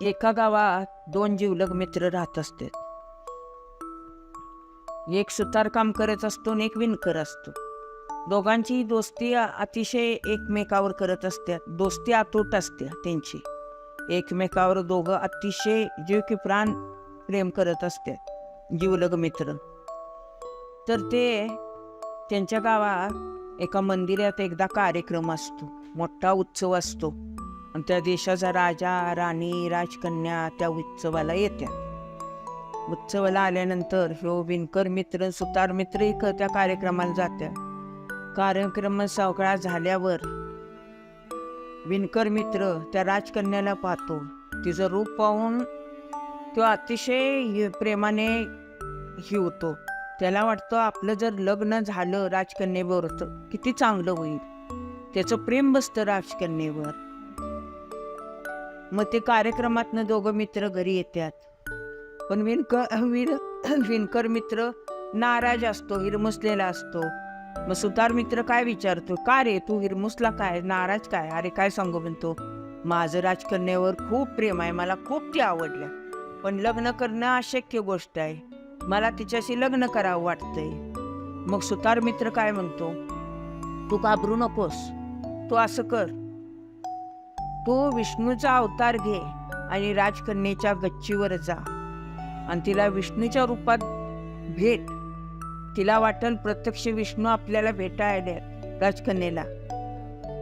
एका गावात दोन जीवलग मित्र राहत असतात. एक सुतार काम करत असतो आणि एक विणकर असतो. दोघांची दोस्ती अतिशय एकमेकावर करत असतात दोस्ती अतूट असते त्यांची. एकमेकावर दोघं अतिशय जीव की प्राण प्रेम करत असतात जीवलग मित्र. तर ते त्यांच्या गावात एका मंदिरात एकदा कार्यक्रम असतो. मोठा उत्सव असतो. आणि त्या देशाचा राजा राणी राजकन्या त्या उत्सवाला येत्या. उत्सवाला आल्यानंतर ह्यो विणकर मित्र सुतार मित्र एक त्या कार्यक्रमाला जात्या. कार्यक्रम सगळा झाल्यावर विणकर मित्र त्या राजकन्याला पाहतो. तिचं रूप पाहून तो अतिशय प्रेमाने ही होतो. त्याला वाटतं आपलं जर लग्न झालं राजकन्येवर तर किती चांगलं होईल. त्याचं प्रेम बसतं राजकन्येवर. मग ते कार्यक्रमातनं दोघं मित्र घरी येतात. पण विणकर विण विणकर मित्र नाराज असतो हिरमसलेला असतो. मग सुतार मित्र काय विचारतो? का रे तू हिरमुसला काय? नाराज काय? अरे काय सांगू म्हणतो? माझं राजकन्यावर खूप प्रेम आहे. मला खूप ती आवडल्या. पण लग्न करणं अशक्य गोष्ट आहे. मला तिच्याशी लग्न करावं वाटतंय. मग सुतार मित्र काय म्हणतो? तू घाबरू नकोस. तू असं कर. तू विष्णूचा अवतार घे आणि राजकन्येच्या गच्चीवर जा. आणि तिला विष्णूच्या रूपात भेट. तिला वाटल प्रत्यक्ष विष्णू आपल्याला भेटायला राजकन्येला.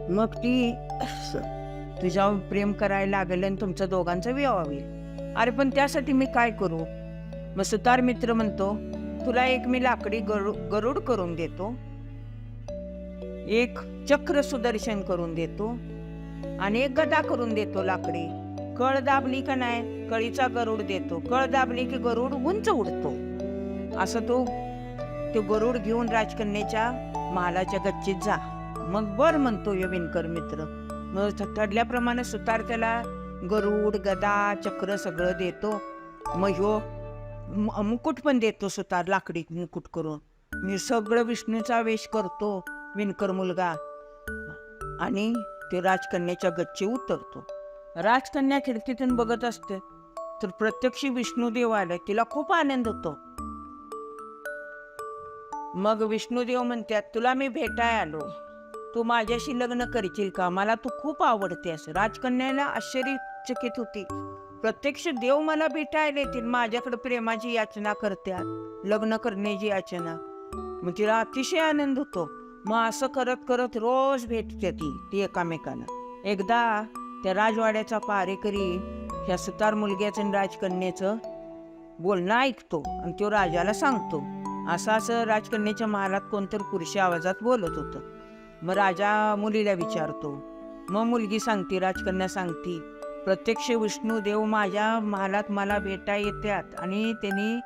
मग ती तुझ्यावर प्रेम करायला लागेल आणि तुमचं दोघांचा विवाह होईल. अरे पण त्यासाठी मी काय करू? मग सुतार मित्र म्हणतो तुला एक मी लाकडी गरु गरुड करून देतो. एक चक्र सुदर्शन करून देतो. आणि एक गदा करून देतो लाकडी. कळ दाबली का नाही कळीचा गरुड देतो. कळ दाबली की गरुड उंच उडतो. असं तो तो गरुड घेऊन राजकन्याच्या महालाच्या गच्चीत जा. मग बर म्हणतो यो विणकर मित्र. मग ठरल्याप्रमाणे सुतार त्याला गरुड गदा चक्र सगळं देतो. मग ह्यो मुकुट पण देतो सुतार लाकडी मुकुट करून. मी सगळं विष्णूचा वेश करतो विणकर मुलगा. आणि ते राजकन्याच्या गच्ची उतरतो. राजकन्या खिडकीतून बघत असते. तर प्रत्यक्ष विष्णुदेव आले तिला खूप आनंद होतो. मग विष्णुदेव म्हणतात तुला मी भेटाय आलो. तू माझ्याशी लग्न करशील का? मला तू खूप आवडतेस. राजकन्याला आश्चर्यचकित होती. प्रत्यक्ष देव मला भेटायला येतील माझ्याकडे प्रेमाची याचना करत्यात लग्न करण्याची याचना. मग तिला अतिशय आनंद होतो. मग असं करत करत रोज भेटते ती ती एकामेकाला एकदा त्या राजवाड्याचा पारेकरी ह्या सुतार मुलग्याचं आणि राजकन्याचं बोलणं ऐकतो आणि तो राजाला सांगतो. असं असं राजकन्याच्या महालात कोणतर पुरुषी आवाजात बोलत होतं. मग राजा मुलीला विचारतो मग मुलगी सांगते राजकन्या सांगती प्रत्यक्ष विष्णुदेव माझ्या महालात मला भेटा येतात आणि त्यांनी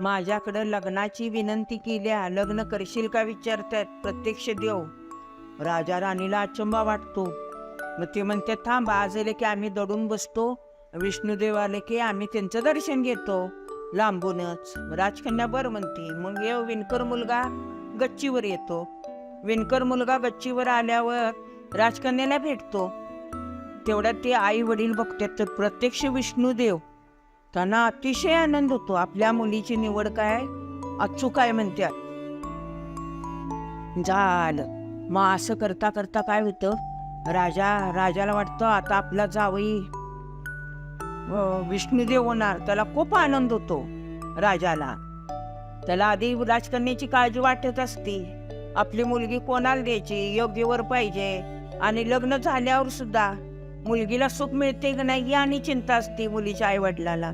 माझ्याकडं लग्नाची विनंती केल्या लग्न करशील का विचारतात प्रत्यक्ष देव. राजा राणीला अचंबा वाटतो. मग ते म्हणतात थांब आज आले की आम्ही दडून बसतो. विष्णुदेव आले की आम्ही त्यांचं दर्शन घेतो. लांबूनच. राजकन्या बरं म्हणते मग येव विणकर मुलगा गच्चीवर येतो. विणकर मुलगा गच्चीवर आल्यावर राजकन्याला भेटतो. तेवढ्यात ते आई वडील बघतात तर प्रत्यक्ष विष्णुदेव. त्यांना अतिशय आनंद होतो आपल्या मुलीची निवड काय? अचूक आहे म्हणत्यात झालं. मग असं करता करता काय होतं? राजा राजाला वाटतं आता आपला जावई विष्णुदेव होणार त्याला खूप आनंद होतो राजाला. त्याला आधी राजकन्याची काळजी वाटत असती. आपली मुलगी कोणाला द्यायची? योग्यवर पाहिजे. आणि लग्न झाल्यावर सुद्धा मुलगीला सुख मिळते की नाही आणि चिंता असते मुलीच्या आई वडिलाला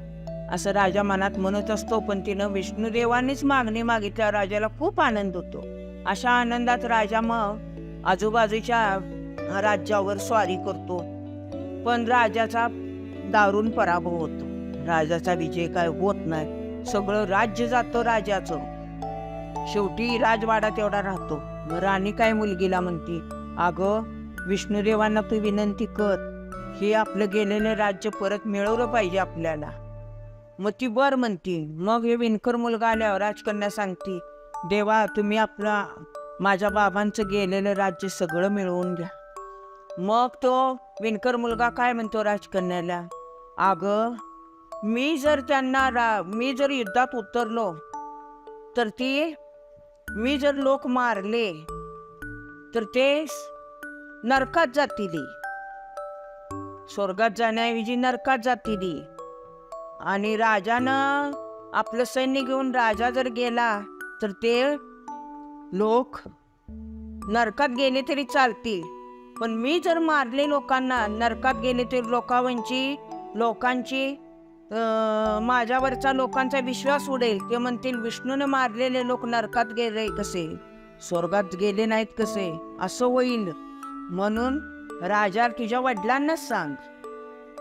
असं राजा मनात म्हणत असतो पण तिनं विष्णुदेवानेच मागणी मागितल्यावर राजाला खूप आनंद होतो. अशा आनंदात राजा मग आजूबाजूच्या राज्यावर स्वारी करतो. पण राजाचा दारुण पराभव होतो. राजाचा विजय काय होत नाही. सगळं राज्य जातं राजाचं. शेवटी राजवाडा तेवढा राहतो. मग राणी काय मुलगीला म्हणते? अगं विष्णुदेवांना तू विनंती कर. हे आपलं गेलेलं राज्य परत मिळवलं पाहिजे आपल्याला. मग ती बर म्हणती. मग हे विणकर मुलगा आल्यावर राजकन्या सांगती देवा तुम्ही आपला माझ्या बाबांचं गेलेलं राज्य सगळं मिळवून घ्या. मग तो विणकर मुलगा काय म्हणतो राजकन्याला? अगं मी जर त्यांना रा मी जर युद्धात उतरलो तर ती मी जर लोक मारले तर ते नरकात जातील. स्वर्गात जाण्याऐवजी नरकात जातील. आणि राजानं आपलं सैन्य घेऊन राजा जर गेला तर ते लोक नरकात गेले तरी चालतील. पण मी जर मारले लोकांना नरकात गेले तरी लोकांची लोकांची माझ्यावरचा लोकांचा विश्वास उडेल. ते म्हणतील विष्णूने मारलेले लोक नरकात गेले कसे? स्वर्गात गेले नाहीत कसे? असं होईल. म्हणून राजा तुझ्या वडिलांनाच सांग.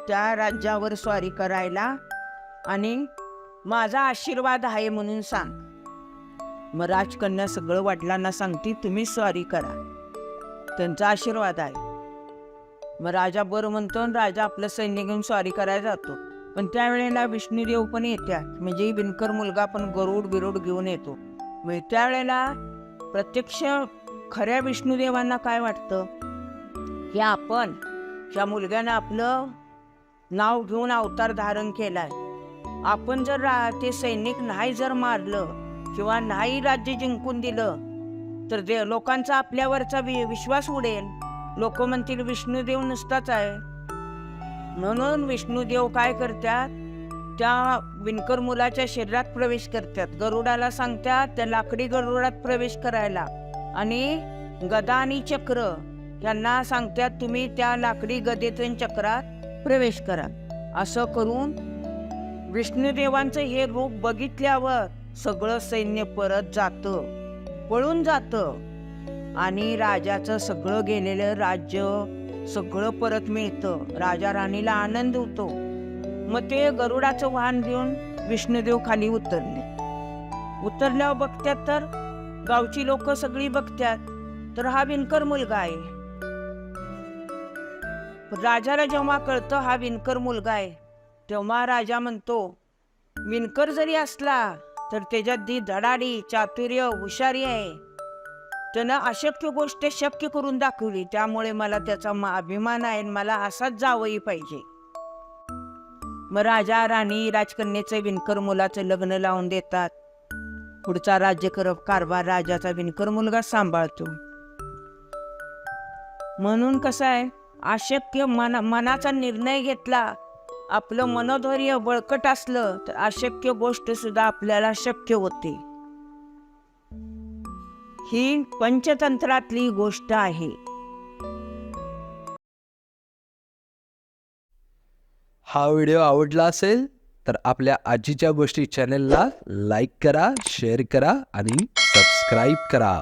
त्या राज्यावर स्वारी करायला आणि माझा आशीर्वाद आहे म्हणून सांग. मग राजकन्या सगळं वडिलांना सांगते तुम्ही स्वारी करा. त्यांचा आशीर्वाद आहे. मग राजा बरं म्हणतो आणि राजा आपलं सैन्य घेऊन स्वारी करायला जातो. पण त्यावेळेला विष्णुदेव पण येतात म्हणजे विणकर मुलगा पण गरुड बिरुड घेऊन येतो. मग त्यावेळेला प्रत्यक्ष खऱ्या विष्णुदेवांना काय वाटतं? की आपण ज्या मुलग्यानं आपलं नाव घेऊन अवतार धारण केलाय. आपण जर रा- ते सैनिक नाही जर मारलं किंवा नाही राज्य जिंकून दिलं तर दे लोकांचा आपल्यावरचा वि- विश्वास उडेल. लोक म्हणतील विष्णुदेव नुसताच आहे. म्हणून विष्णुदेव काय करतात? त्या विणकर मुलाच्या शरीरात प्रवेश करतात. गरुडाला सांगतात त्या लाकडी गरुडात प्रवेश करायला. आणि गदा आणि चक्र यांना सांगतात तुम्ही त्या लाकडी गदेतून चक्रात प्रवेश करा. असं करून विष्णुदेवांचं हे रूप बघितल्यावर सगळं सैन्य परत जातं. पळून जातं. आणि राजाचं सगळं गेलेलं राज्य सगळं परत मिळतं. राजा राणीला आनंद होतो. मग ते गरुडाचं वाहन घेऊन विष्णुदेव खाली उतरले. उतरल्यावर बघतात तर गावची लोक सगळी बघतात तर हा विणकर मुलगा आहे. राजाला जेव्हा कळतं हा विणकर मुलगा आहे तेव्हा राजा म्हणतो विणकर जरी असला तर त्याच्यात दी धडाडी चातुर्य हुशारी आहे. त्यानं अशक्य गोष्ट शक्य करून दाखवली. त्यामुळे मला त्याचा मा- अभिमान आहे आणि मला असाच जावंही पाहिजे. मग राजा राणी राजकन्याचं विणकर मुलाचं लग्न लावून देतात. पुढचा राज्य कारभार राजाचा विणकर मुलगा सांभाळतो. म्हणून कसं आहे? अशक्य मन मनाचा निर्णय घेतला. आपलं मनोधैर्य बळकट असलं तर अशक्य गोष्ट सुद्धा आपल्याला शक्य होते. ही पंचतंत्रातली गोष्ट आहे. हा व्हिडिओ आवडला असेल तर आपल्या आजीच्या गोष्टी चॅनेलला लाईक करा शेअर करा आणि सबस्क्राईब करा.